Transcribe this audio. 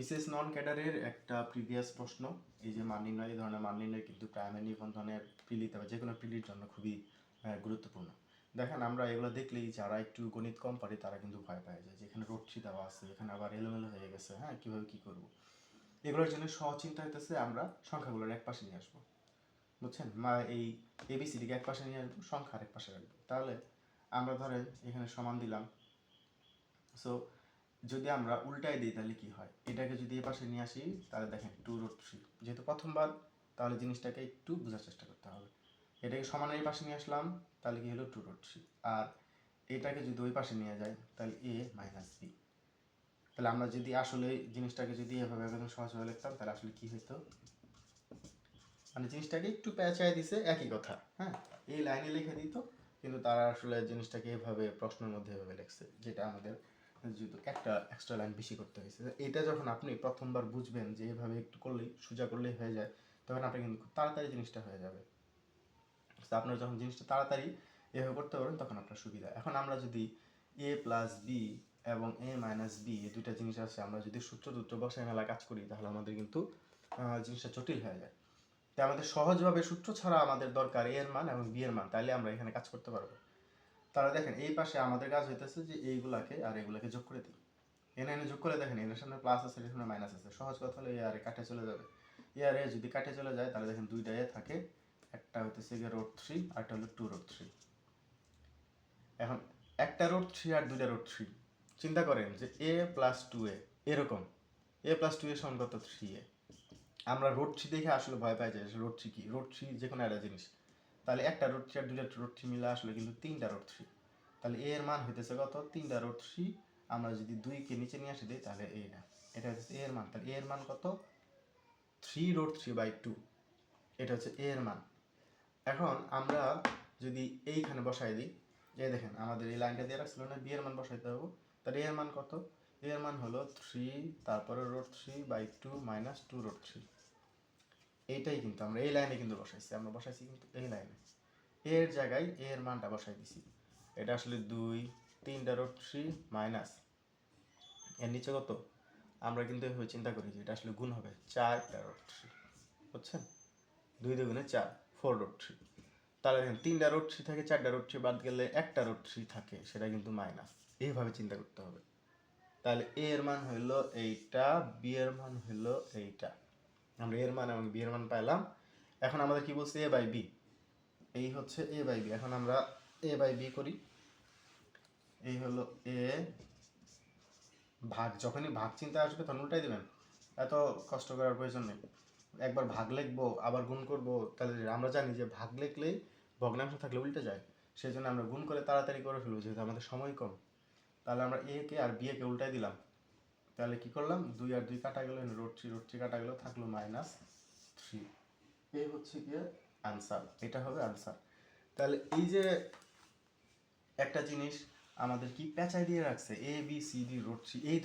বিশেষ নন ক্যাডারের একটা প্রিভিয়াস প্রশ্ন, এই যে মান নির্ণয়, এই ধরনের মান নির্ণয় কিন্তু প্রাইমারি নিবন্ধনের প্রিলিতে বা যে কোনো প্রিলির জন্য খুবই গুরুত্বপূর্ণ। দেখেন, আমরা এগুলো দেখলেই যারা একটু গণিত কম পারে তারা কিন্তু ভয় পায় যায় যে এখানে রোডছি দেওয়া আছে, এখানে আবার এলোমেলো হয়ে গেছে হ্যাঁ কীভাবে কী করব? এগুলোর জন্য সহজ চিন্তা হইতেছে আমরা সংখ্যাগুলোর এক পাশে নিয়ে আসব। বুঝছেন? মা, এই এবিসিডিকে এক পাশে নিয়ে আসব সংখ্যা আর এক পাশে রাখব। তাহলে আমরা ধরেন এখানে সমান দিলাম। সো যদি আমরা উল্টায় দিই তাহলে কি হয়? এটাকে যদি এ পাশে নিয়ে আসি, তাহলে দেখেন টু রুট থ্রি যেহেতু প্রথমবার তাহলে জিনিসটাকে একটু বোঝার চেষ্টা করতে হবে। এটাকে সমানের এই পাশে নিয়ে আসলাম, তাহলে কি হলো টু রুট থ্রি আর এটাকে যদি ওই পাশে নিয়ে যাই, তাহলে এ মাইনাস বি তাহলে আমরা যদি আসলে জিনিসটাকে যদি এভাবে একদম সহজভাবে লিখতাম, তাহলে আসলে কি হতো মানে জিনিসটাকে একটু পেঁচায় দিছে একই কথা হ্যাঁ? এই লাইনে লিখে দিত, কিন্তু তারা আসলে জিনিসটাকে এভাবে প্রশ্নের মধ্যে এভাবে লিখছে, যেটা আমাদের যেহেতু একটা এক্সট্রা লাইন বেশি করতে হয়েছে এটা যখন আপনি প্রথমবার বুঝবেন যে এভাবে একটু করলেই, সোজা করলেই হয়ে যায়, তখন আপনি কিন্তু খুব তাড়াতাড়ি জিনিসটা হয়ে যাবে। তো আপনার যখন জিনিসটা তাড়াতাড়ি এভাবে করতে পারবেন, তখন আপনার সুবিধা। এখন আমরা যদি এ প্লাস বি এবং এ মাইনাস বি এই দুইটা জিনিস আছে, আমরা যদি সূত্র দুটো বসায় মেলা কাজ করি, তাহলে আমাদের কিন্তু জিনিসটা জটিল হয়ে যায়। তাই আমাদের সহজভাবে সূত্র ছাড়া আমাদের দরকার এ এর মান এবং বি এর মান তাহলে আমরা এখানে কাজ করতে পারব। তাহলে দেখেন, এই পাশে আমাদের কাজ হইতেছে যে এইগুলাকে আর এগুলাকে যোগ করে দিই। এনে এনে যোগ করে দেখেন, এর সামনে প্লাস আছে, এর সামনে মাইনাস আছে। সহজ কথা হলো এ আর এ কাটে চলে যাবে। এ আর এ যদি কাটে চলে যায়, তাহলে দেখেন দুইটা এ থাকে। একটা হইতেছে গিয়ে রোড থ্রি আর একটা হলো টু রোড থ্রি এখন, একটা রোড থ্রি আর দুইটা রোড থ্রি চিন্তা করেন যে এ প্লাস টু এ এরকম। এ প্লাস টু এর সমান কত? থ্রি এ আমরা রোড থ্রি দেখে আসলে ভয় পাই যাই রোড থ্রি কি? রোড থ্রি যে কোনো একটা জিনিস। তাহলে একটা রোড থ্রি আর দুইটা রোড থ্রি মিলে আসলে কিন্তু তিনটা রোড থ্রি তাহলে এ এর মান হইতেছে কত? তিনটা রোড থ্রি আমরা যদি দুইকে নিচে নিয়ে আসি দিই, তাহলে এই না এটা হচ্ছে এ এর মান। তাহলে এ এর মান কত? Three root three by two এটা হচ্ছে এ এর মান। এখন আমরা যদি এইখানে বসাই দিই, এই দেখেন, আমাদের এই লাইনটা দিয়ে রাখছিল না বি এর মান বসাইতে হবে। তাহলে এ এর মান কত? এ এর মান হলো থ্রি তারপরে root three by two minus two root three এইটাই কিন্তু আমরা, এই লাইনে কিন্তু বসাইছি, আমরা বসাইছি কিন্তু এই লাইনে। এর জায়গায় এর মানটা বসাই দিছি। এটা আসলে দুই, তিনটা রোড থ্রি মাইনাস এর নিচে কত? আমরা কিন্তু এভাবে চিন্তা করি যে এটা আসলে গুণ হবে চারটা রোড থ্রি বুঝছেন? দুই দুগুণে চার ফোর রোড থ্রি তাহলে দেখেন, তিনটা রোড থ্রি থাকে, চারটা রোড থ্রি বাদ গেলে একটা রোড থ্রি থাকে, সেটা কিন্তু মাইনাস এইভাবে চিন্তা করতে হবে। তাহলে এর মান হইল এইটা, বি এর মান হইল এইটা। আমরা এর মান এবং বি এর মান পাইলাম। এখন আমাদের কি বলছে? A by B. এই হচ্ছে এ বাই বি। এখন আমরা এ বাই বি করি। এই হলো এ ভাগ। যখনই ভাগ চিন্তা আসবে তখন উল্টাই দেবেন। এত কষ্ট করার প্রয়োজন নেই। একবার ভাগ লিখব, আবার গুণ করব, তাহলে আমরা জানি যে ভাগ লিখলেই ভগ্নাংশ থাকলে উল্টে যায়। সেই জন্য আমরা গুণ করে তাড়াতাড়ি করে ফেলব, যেহেতু আমাদের সময় কম। তাহলে আমরা এ কে আর বি কে উল্টাই দিলাম। তাহলে কি করলাম? দুই আর দুই কাটা গেল রোড থ্রি রোড থ্রি কাটা গেল, থাকল মাইনাস থ্রি এই হচ্ছে গিয়ে আনসার এটা হবে আনসার তাহলে এই যে একটা জিনিস আমাদের কি প্যাঁচাই দিয়ে রাখছে? A B C D root three এই